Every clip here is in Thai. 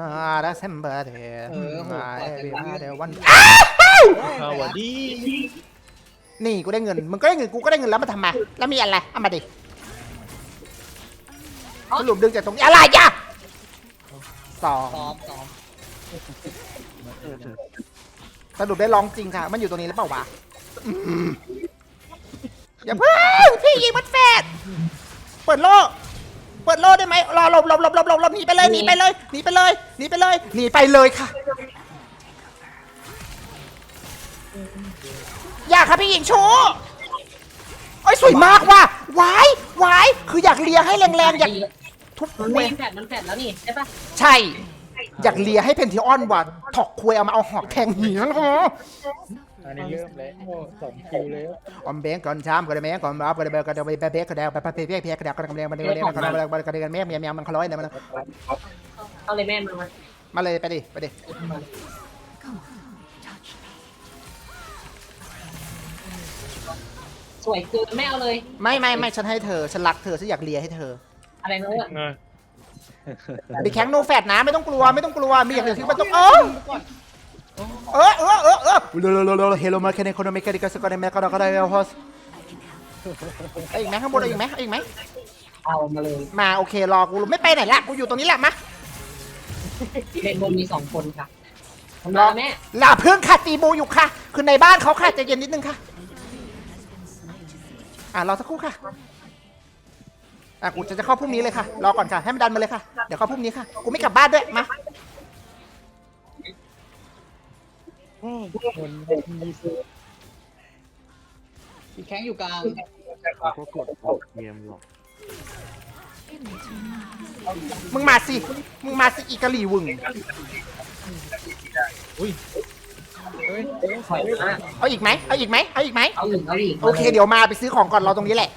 Ah, that's somebody. เออโห Ah, กว่าจะ everybody want- สวัสดีนี่กูได้เงิน มึงก็ได้เงินกูก็ได้เงินแล้วมาทำไมแล้วมีอะไรเอามาดิสรุปดึงจากตรงนี้อะไรจ้ะสองซ้อมซ้อมสรุปได้ร้องจริงค่ะ มันอยู่ตรงนี้หรือเปล่าวะอืมอย่าเพิ่งพี่ยิงมันแฟดเปิดโล่ เปิดโล่ได้ไหมรอหลบหลบหลบหลบหลบหลบหนีไปเลยหนีไปเลยหนีไปเลยหนีไปเลยหนีไปเลยค่ะ อย่าค่ะพี่หญิงชูโอ้ยสวยมากว่ะวายวายคืออยากเลียให้แรงๆอยากทุบมันเวไม่แฟดมันแฟดแล้วนี่ใช่ปะใช่ อยากเลียให้เพนทิออนว่ะถอกควยเอามาเอาหอกแทงหีนั่นหรอ อันนี้เริ่มแล้วสองคิวแล้วอมเบงก่อนช้ำก่อนแม่ก่อนรับก่อนเบลก่อนเบลเบลก่อนเดลไปไปเพียเพียก่อนเดลก่อนเดลมันเดลเดลก่อนเดลก่อนเดลแม่เมียเมียมันคล้อยเลยมันเอาเลยแม่มามามาเลยไปดิไปดิสวยเกินไม่เอาเลย ไม่ไม่ไม่ฉันให้เธอฉันรักเธอฉันอยากเลียให้เธอ อะไรนะเนี่ยบีแข็งโนแฟตนะไม่ต้องกลัวไม่ต้องกลัวมีอย่างเดียวที่มันต้องเออ เออเออเออเออเร็วเร็วเฮโลมาแค่ในคนไม่แค่ดิกัสก็ได้แม่ก็ได้ก็ได้โฮสอีกไหมข้างบนอีกไหมอีกไหมเอามาเลยมาโอเครอกูไม่ไปไหนละกูอยู่ตรงนี้แหละมาเล่นบนมีสองคนค่ะรรออแม่ลาเพิ่งค่ะตีบูอยู่ค่ะ คือในบ้านเขาค่ะใจเย็นนิดนึงค่ะ อ่ารอสักครู่ค่ะอะกูจะจะเข้าพรุ่งนี้เลยค่ะ รอก่อนค่ะ ให้มันดันมาเลยค่ะ เดี๋ยวเข้าพรุ่งนี้ค่ะ กูไม่กลับบ้านด้วย มา คนมีซื้อพี่แข้งอยู่กลางก็กดออกเกมหรอกมึงมาสิ มึงมาสิอีกะหลี่วึงอุ้ยเฮ้ยถอยมาเอาอีกไหมเอาอีกไหมเอาอีกไหมเอาหนึ่งเอาอีกโอเค เดี๋ยวมาไปซื้อของก่อนรอตรงนี้แหละ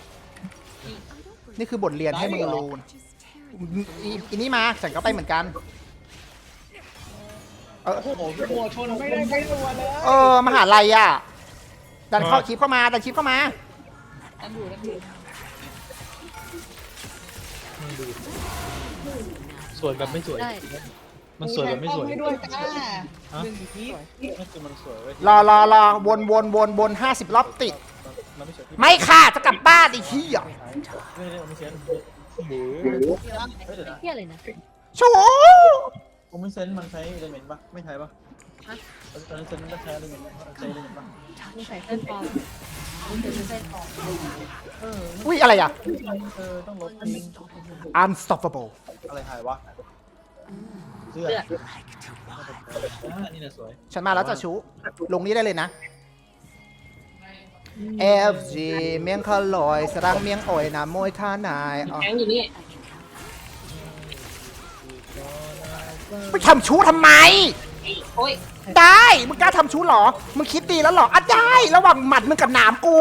นี่คือบทเรียนให้มึงรู้นะอีอีนี่มาฉันก็ไปเหมือนกัน เออ โอ้โหหัวชนไม่ได้ไม่รัวเลยเออมหาลัยอะ ดันเข้าคลิปเข้ามา ดันคลิปเข้ามาอันอยู่นั่นอยู่สวยแบบไม่สวย มันสวยแบบไม่สวยด้วยจ้าหนึ่งทีนั่นคือมันสวยเว้ยรอรอรอวนวนวนวนห้าสิบรอบติด มันไม่สวยที่ไม่ค่ะ จะกลับบ้านไอ้เหี้ยไม่ได้ไม่เซนหรือเฮ้ยเดี๋ยนะเที่ย อะไรนะชูโอมิเซนมันใช้เอลเมนต์ปะไม่ใช้ปะตอนนั้นเซนมันใช้เอลเมนต์ใช้เอลเมนต์ปะมึงใส่เส้นปลอมมึงใส่เส้นปลอมเอออุ้ยอะไรอะ เออต้องลบทิ้ง unstoppable อะไรหายวะเสื้อเลือดอ่านี่นะสวยฉันมาแล้วจะชูลงนี้ได้เลยนะ FG เมียงคาลอย สรังเมียงอ่อยนะมวยท่านายอ๋อแข้งอยู่นี่ ไปทำชูทำไม โอ้ยได้มึงกล้าทำชูเหรอ มึงคิดดีแล้วเหรออะได้ ระหว่างหมัดมึงกับหนามกู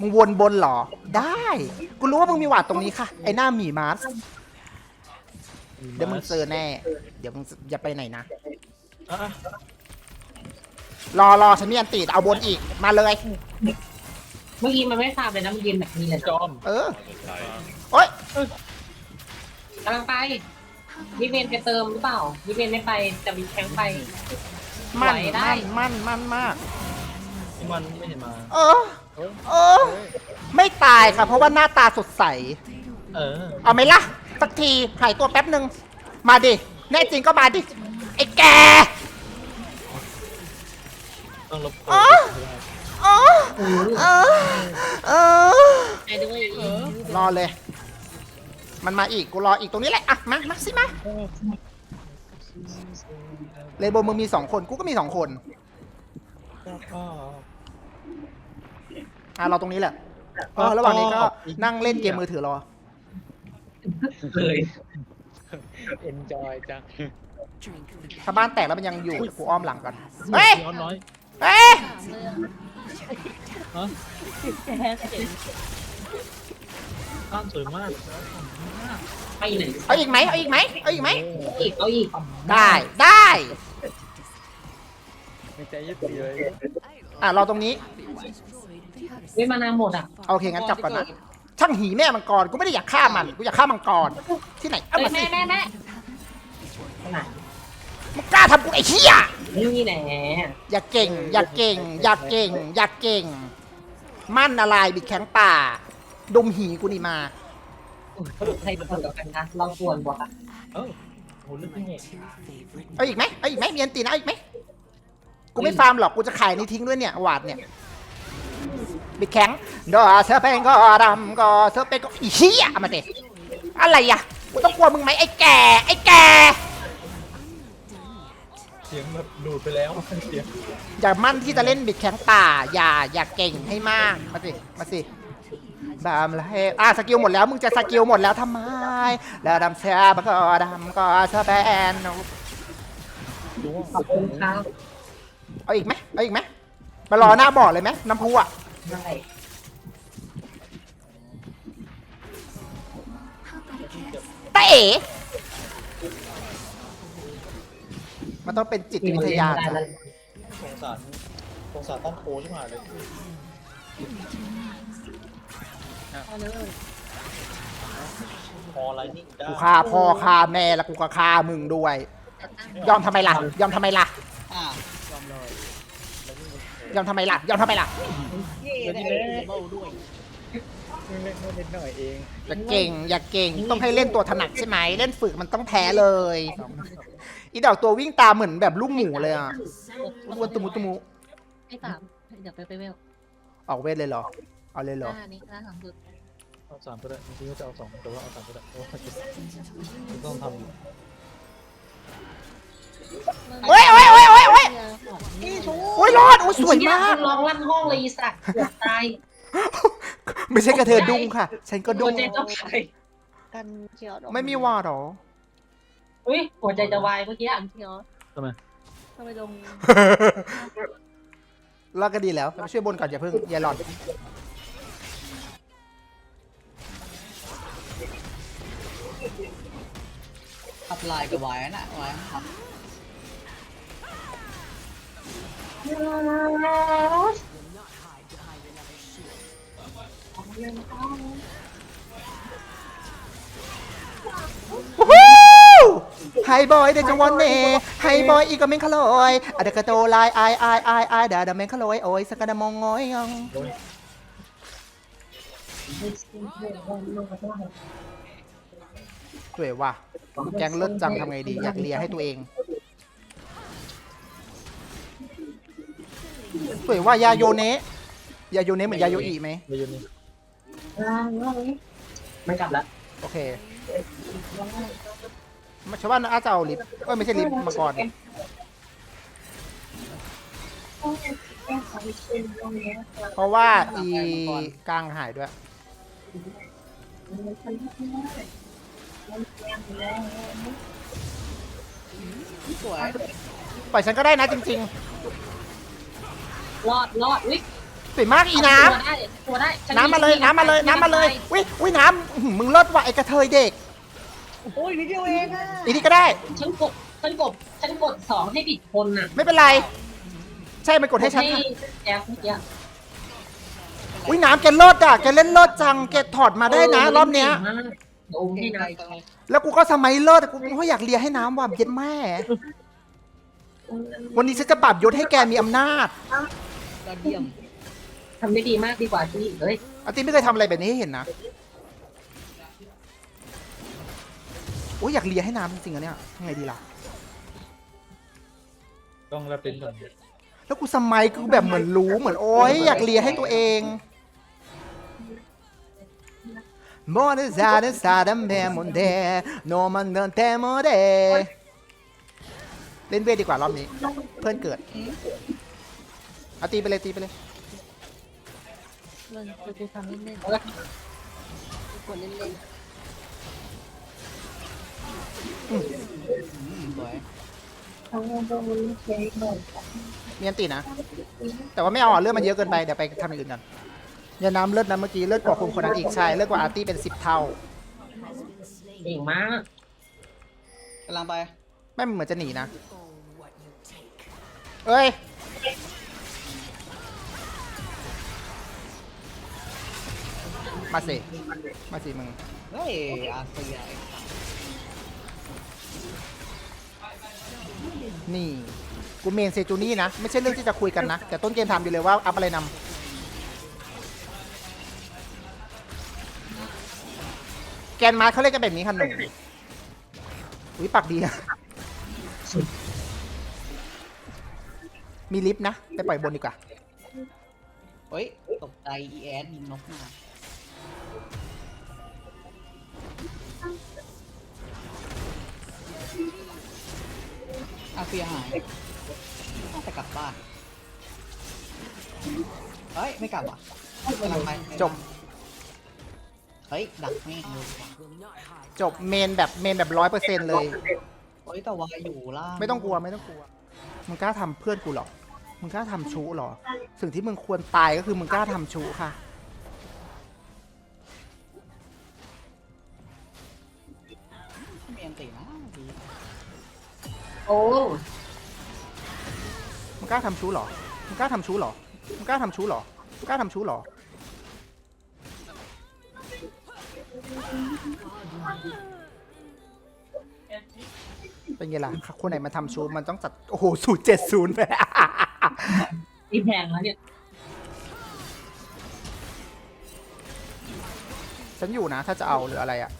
มึงวนบนเหรอ ได้ กูรู้ว่ามึงมีหวาดตรงนี้ค่ะ ไอ้หน้าหมีมาร์สเดี๋ยวมึงเจอแน่ เดี๋ยวมึงอย่าไปไหนนะอะรอรอฉันมีอันตีดเอาบนอีก มาเลย เมื่อกี้มันไม่ทราบเลยนะมันยืนแบบนี้เลยจอมเออโอ๊ยกำลังไปวิเวียนไปเติมหรือเปล่าวิเวียนไม่ไปแต่วิแข้งไปมันไหวได้มันมันมันมาก มันไม่เห็นมา เออ เออ ไม่ตายค่ะ เพราะว่าหน้าตาสดใส เออ เอาไหมล่ะ สักทีหายตัวแป๊บหนึ่งมาดิ แน่จริงก็มาดิ ไอ้แกต้องลบอ๋อเออเออเออ ไอ้ด้วย ร อเลย มันมาอีกกูรออีกตรงนี้แหละอะมามาสิมาเลโบมึงมีสองคนกูก็มีสองคนอะรอตรงนี้แหละเออระหว่างนี้ก็นั่งเล่นเกมมือถือรอเลยเอ็นจอยจังถ้าบ้านแตกแล้วมันยังอยู่เดี๋ยวกูอ้อมหลังก่อนเฮ้ยย้อนน้อยเฮ้ย ฮะแจ๊สเห็นบ้านสวยมากไปไหนเอาอีกไหมเอาอีกไหมเอาอีกไหมอีกเอาอีกได้ได้ในใจยึดตีเลยอะรอตรงนี้ เว้ยมานาหมดอะโอเคงั้นจับก่อนนะ ช่างหีแม่มังกรกูไม่ได้อยากฆ่ามันกูอยากฆ่ามังกรที่ไหนเอาเอ้ยมาสิแม่แม่แม่ไหนมึงกล้าทำกูไอ้เหี้ยนี่แหละอย่าเก่ง อย่าเก่ง อย่าเก่ง อย่าเก่ง มั่นอะไรบิดแข็งป่า ดมหีกูนี่มาใครเป็นคนกับกันนะเราควรบอกอะเออโหเรื่องนี้เอาอีกไหมเอาอีกไหมมีอันตีนะเอาอีกไหมกูไม่ฟาร์มหรอก กูจะขายนี่ทิ้งด้วยเนี่ยหวาดเนี่ยบิดแข็งดอเธอเป็นก็ดำก็เธอเป็นก็อีเหี้ยเอามาเด็อะไรอะ กูต้องกลัวมึงไหมไอ้แก่ ไอ้แก่ เสียงแบบดูดไปแล้วเสียงอย่ามั่นที่จะเล่นบิดแข็งป่า อย่า อย่าเก่งให้มาก มาสิ มาสิ บามละเฮอะสกิลหมดแล้วมึงจะสกิลหมดแล้วทำไม แล้วดำเสียบก็ดำก็เธอเป็นดูว่าขอบคุณครับเอาอีกไหมเอาอีกไหมมารอหน้าบ่อเลยไหมน้ำพุอะได้ตาเอ๋มันต้องเป็นจิตวิทยาจ้ะสงสารสงสารต้องโคใช่ไหมเลย เอาเลยพออะไรนี่ได้กูฆ่าพ่อฆ่าแม่แล้วกูก็ฆ่ามึงด้วย จัดตั้งยอมทำไมล่ะ ยอมทำไมล่ะ อะยอมทำไมล่ะ ยอมทำไมล่ะ เย่ได้เบาด้วยเล่นเล่นหน่อยเองอย่าเก่ง อย่าเก่ง ต้องให้เล่นตัวถนัดใช่ไหม เล่นฝึกมันต้องแพ้เลย อีดอกตัววิ่งตามเหมือนแบบลูกหมูเลยอะอ้วนตุมุตุมุไอ้สามเดี๋ยวไปไปเวลออกเวทเลยเหรอ เอาเลยเหรอ หน้านี้หน้าสามสุด เอาสามก็ได้จริงๆก็จะเอาสองแต่ว่าเอาสามก็ได้เพราะว่าต้องทำอยู่เฮ้ยเฮ้ยเฮ้ยเฮ้ยเฮ้ยนี่ชูโอ้ยรอดโอ้ยสวยมากร้องลั่นห้องเลยอีสัตว์เกือบตายไม่ใช่กระเทยดุ้งค่ะ ฉันก็ดุ้หัวงใจจะวายกันเชียวไม่มีว่าหรอ อุ้ยหัวใจจะวายเมื่อกี้กันเชียวทำไมทำไมลงรอดก็ดีแล้วไปช่วยบนก่อนอย่าเพิ่งอย่าหลอน ขับลายกับวายน่ะวายครับวู้ฮู้ไฮบอยเดจังวันเน่ไฮบอยอีกก็เมงคลอยอะเดกะโตไลไอไอไอไอดาดาเมงคลอยโอ้ยสกะดมองงอยง สวยว่ะแกงเลิศจังทำไงดี อยากเลียให้ตัวเอง สวยว่ายาโยเนะยาโยเนะเหมือนยาโยอีไหมมายืนนี่ไม่กลับแล้วโอเคมาชาวบ้านอาจจะเอาลิฟต์เอ้ยไม่ใช่ลิฟต์มาก่อนเพราะว่าอีกลางหายด้วย สวย ปล่อยฉันก็ได้นะจริงรอดรอดอุ้ยๆสวยมากอีน้ตัวได้ตัวได้ำน้ำมาเลยน้ำมาเลยน้ำมาเลยวิวิน้ำอื้อหือมึงเลิศว่ะไอกระเทยเด็ก โอ้ยนิดเดียวเองอะอีนี่ก็ได้ ฉันกดฉันกดฉันกดสองให้ผิดคนน่ะไม่เป็นไร ใช่มันกดให้ฉันให้ค่ะแจ๊คเมื่อกี้อุ้ยน้ำแกเลิศอะแกเล่นเลิศจังแกถอดมาได้นะ รอบเนี้ย โอ้ให้ไกนะลจังเลยแล้วกูก็สมัยเลิศแต่กูก็อยากเลียให้น้ำว่ะเย็ดแม่ วันนี้ฉันจะปรับยศให้แกมีอำนาจยอดเยี่ยมทำได้ดีมากดีกว่าที่เฮ้ยอาติไม่เคยทำอะไรแบบนี้ให้เห็นนะโอ้ยอยากเลียให้น้ำจริงๆอะเนี่ยทำไงดีล่ะ ต้องแลบลิ้นก่อน แล้วกูสมัยกูแบบเหมือนรู้เหมือนโอ้ยอยากเลียให้ตัวเอง โมเดซาเดซาดัมเบมอนเดโนมันเดินเตโมเดเล่นเวทดีกว่ารอบนี้ เพื่อนเกิดเอาตีไปเลยตีไปเลย มันจะกูทำเล่นเล่นกดเล่นเล่นสวยมีอันตีนะ แต่ว่าไม่เอาอะเลือดมันเยอะเกินไป เดี๋ยวไปทำอย่างอื่นกัน ยาน้ำเลือดนะเมื่อกี้เลือดกว่าคนคนนั้นอีกใช่เลือดกว่าอาร์ตี้เป็นสิบเท่าเก่งมากกำลังไปไม่เหมือนจะหนีนะเอ้ยสมาสิมาสิมึงเฮ้ยอาเซียไอ้สัสนี่กูเมนเซจูนี่นะ ไม่ใช่เรื่องที่จะคุยกันนะ แต่ต้นเกมถามอยู่เลยว่าอัพอะไรนำ กนมาร์คเขาเรียกกันแบบนี้ค่ะหนุ่มอุ้ยปากดีอะมีลิฟต์นะ ไปปล่อยบนดีกว่าเฮ้ย ตกใจอีแอดยิงนกมาอาเซียหายน่าจะกลับบ้าน เฮ้ย ไม่กลับว่ะกำลังไปจบ เฮ้ยดักแม่งเลยจบเมนแบบเมนแบบร้อยเปอร์เซ็นต์เลย เฮ้ยแต่วายอยู่ล่างไม่ต้องกลัวไม่ต้องกลัว มึงกล้าทำเพื่อนกูเหรอ มึงกล้าทำชู้เหรอ สิ่งที่มึงควรตายก็คือมึงกล้าทำชู้ค่ะเมียนตีนะดีโอ้มึงกล้าทำชู้เหรอ มึงกล้าทำชู้เหรอ มึงกล้าทำชู้เหรอ มึงกล้าทำชู้เหรอ เป็นไงล่ะคนไหนมาทำชู้มันต้องจัด โอ้โหสูตรเจ็ดศูนย์ไปนี่แพงแล้วเนี่ย ฉันอยู่นะ ถ้าจะเอาหรืออะไรอะ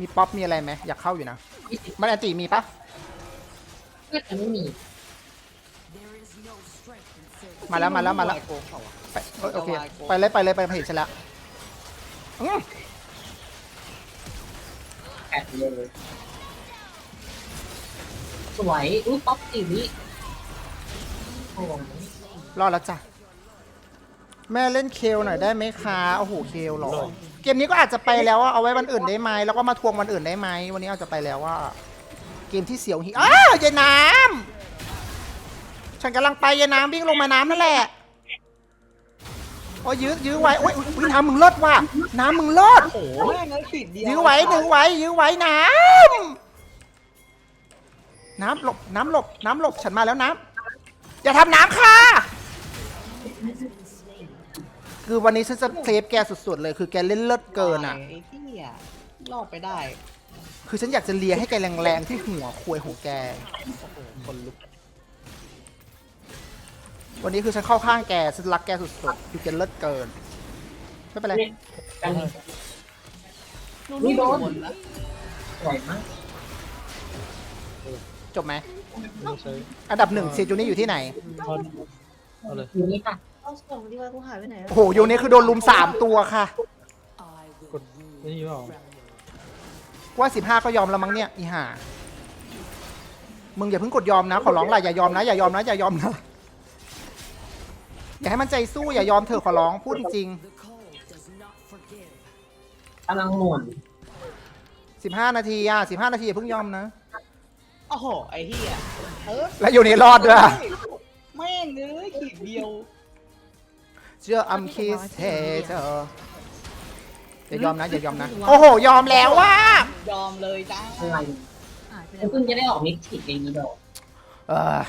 มีป๊อปมีอะไรไหมอยากเข้าอยู่นะ มันอันติมีปะ เพื่อนจะไม่มีมาแล้วมาแล้วมาแล้วโกงเขาอะ ไปเอ้ยโอเคไปเลยไปเลยไปเห็นฉันล้วอื้อแปดเลยสวยอุ้ยป๊อปสีวิโอ้รอดแล้วจ้ะ แม่เล่นเคลหน่อยได้ไหมคะโอ้โหเคลหรอ เกมนี้ก็อาจจะไปแล้วอะเอาไว้วันอื่นได้ไหมแล้วก็มาทวงวันอื่นได้ไหมวันนี้อาจจะไปแล้วว่า เกมที่เสียวหิอ้าวเยายน้ำฉันกำลังไปเยายน้ำวิ่งลงมาน้ำนั่นแหละโอ้ยยื้อยื้อไว้โอ้ยอุ๊ยน้ำมึงเลิศว่ะน้ำมึงเลิศโอ้โหแม่งเลยผิดเดียวยื้อไว้ดึงไว้ยื้อไว้น้ำน้ำหลบน้ำหลบน้ำหลบฉันมาแล้วน้ำอย่าทำน้ำค่ะ คือวันนี้ฉันจะเซฟแกสุดๆเลย คือแกเล่นเลิศเกินอะ ไอ้ที่อะรอดไปได้ คือฉันอยากจะเลียให้แกแรงๆที่หัวควยของแกโอ้โหคนลุก วันนี้คือฉันเข้าข้างแกฉันรักแกสุดๆคือแกเลิศเกิน ไม่เป็นไรเนี่ยกันนู่นนี่นี่โดโดนนแล้วสวยมากจบไหมไม่ใช่อันดับหนึ่งเซจูนี่อยู่ที่ไหนเอาเอาเลยอยู่นี่ค่ะเอาส่งดีกว่ากูหายไปไหนอะโอ้โหโยนี้คือโดนลุมสามตัวค่ะ กดนี่เปล่า ว่าสิบห้าก็ยอมแล้วมั้งเนี่ยอีห่ามึงอย่าเพิ่งกดยอมนะ ขอร้องล่ะอย่ายอมนะอย่ายอมนะอย่ายอมนะอย่าให้มันใจสู้อย่ายอมเถอะขอร้องพูดจริงกำลังหมุนๆสิบห้านาทีอะสิบห้านาทีอย่าเพิ่งยอมนะโอ้โหไอ้ที่อะเออแล้วอยู่ในรอดด้วยแม่งเลยขีดเดียว เชื่ออัมคิสเทเธอ อย่ายอมนะอย่ายอมนะ โอ้โห ยอมแล้วว่ะยอมเลยจ้าอะไรหายไปไหนแล้วเพิ่งจะได้ออกมิกซ์ผิดอย่างนี้เดียวเออ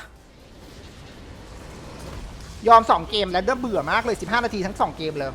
ยอมสองเกมแล้วเด้อเบื่อมากเลย 15 นาทีทั้งสองเกมเลย